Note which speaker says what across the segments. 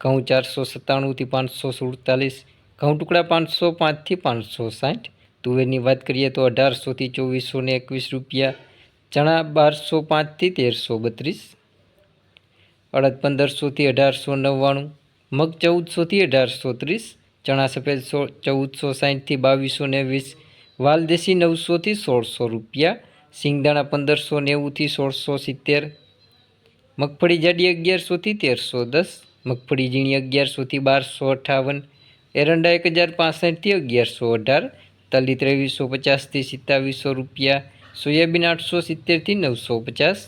Speaker 1: ઘઉં ચારસો સત્તાણુંથી પાંચસો સુડતાલીસ, ઘઉં ટુકડા પાંચસો પાંચથી પાંચસો સાઠ. તુવેરની વાત કરીએ તો અઢારસોથી ચોવીસો ને એકવીસ રૂપિયા, ચણા બારસો પાંચથી તેરસો બત્રીસ, અડદ પંદરસોથી અઢારસો નવ્વાણું, મગ ચૌદસોથી અઢારસો ત્રીસ, ચણા સફેદ સો, ચૌદસો સાઠથી બાવીસો ને વીસ વાલદેશી નવસોથી સોળસો રૂપિયા, સિંગદાણા પંદરસો નેવુંથી સોળસો સિત્તેર, મગફળી જાડી અગિયારસોથી તેરસો દસ મગફળી ઝીણી અગિયારસોથી બારસો અઠાવન, એરંડા એક હજાર પાસઠથી અગિયારસો અઢાર તલી ત્રેવીસો પચાસથી સિત્તાવીસો રૂપિયા, સોયાબીન આઠસો સિત્તેરથી નવસો પચાસ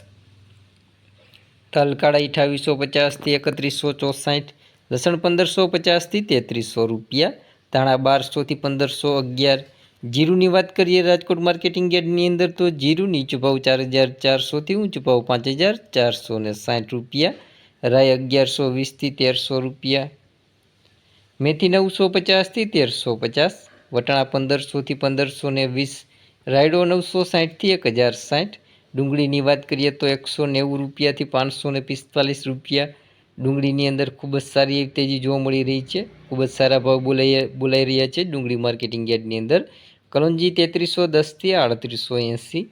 Speaker 1: તલ કાળા અઠાવીસો પચાસથી એકત્રીસો ચોસાઠ, લસણ પંદરસો પચાસથી તેત્રીસો રૂપિયા, ધાણા બારસોથી પંદરસો અગિયાર. જીરુની વાત કરીએ રાજકોટ માર્કેટિંગ યાર્ડની અંદર તો જીરું નીચો ભાવ ચાર હજાર ચારસોથી ઊંચો ભાવ પાંચ હજાર ચારસો ને સાઠ રૂપિયા રાય અગિયારસો વીસથી તેરસો રૂપિયા. મેથી નવસો પચાસથી તેરસો પચાસ. વટાણા પંદરસોથી પંદરસો ને વીસ. રાયડો નવસો સાઠથી એક હજાર સાઠ. ડુંગળીની વાત કરીએ તો એકસો નેવું રૂપિયાથી પાંચસો ને પિસ્તાલીસ રૂપિયા. ડુંગળીની અંદર ખૂબ જ સારી એવી તેજી જોવા મળી રહી છે. ખૂબ જ સારા ભાવ બોલાઈ બોલાઈ રહ્યા છે ડુંગળી માર્કેટિંગ યાર્ડની અંદર. કલોંજી તેત્રીસો દસથી આડત્રીસો એંસી.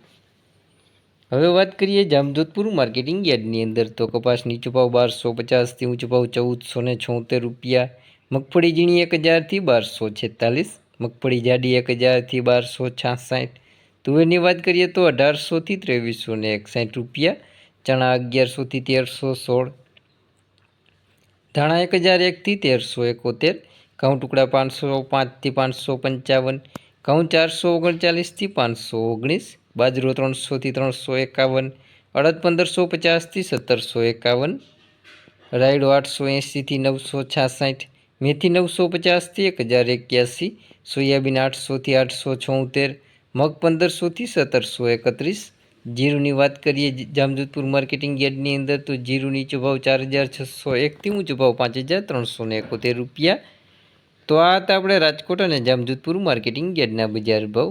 Speaker 1: હવે વાત કરીએ જામજોધપુર માર્કેટિંગ યાર્ડની અંદર. તો કપાસ નીચો ભાવ બારસો પચાસથી ઊંચો ભાવ ચૌદસો ને છોતેર રૂપિયા. મગફળી ઝીણી એક હજારથી બારસો છેતાલીસ. મગફળી જાડી એક હજારથી બારસો છાસઠ. તુવેરની વાત કરીએ તો અઢારસોથી ત્રેવીસો ને એકસાઠ રૂપિયા. ચણા અગિયારસોથી તેરસો સોળ. ધાણા એક હજાર એકથી તેરસો એકોતેર. ઘઉં ટુકડા પાંચસો પાંચથી પાંચસો પંચાવન. ઘઉં ચારસો ઓગણચાલીસથી પાંચસો ઓગણીસ. બાજરો ત્રણસોથી ત્રણસો એકાવન, અડદ પંદરસો પચાસથી સત્તરસો એકાવન, રાયડો આઠસો એંસીથી નવસો છાસઠ, મેથી નવસો પચાસથી એક હજાર એક્યાસી, સોયાબીન આઠસોથી આઠસો છોતેર, મગ પંદરસોથી સત્તરસો એકત્રીસ. જીરુની વાત કરીએ જામજોધપુર માર્કેટિંગ યાર્ડની અંદર તો જીરુની નીચો ભાવ ચાર હજાર છસો એકથી ઊંચો ભાવ પાંચ હજાર ત્રણસો ને એકોતેર રૂપિયા. તો આ હતા આપણે રાજકોટ અને જામજોધપુર માર્કેટિંગ યાર્ડના બજાર ભાવ.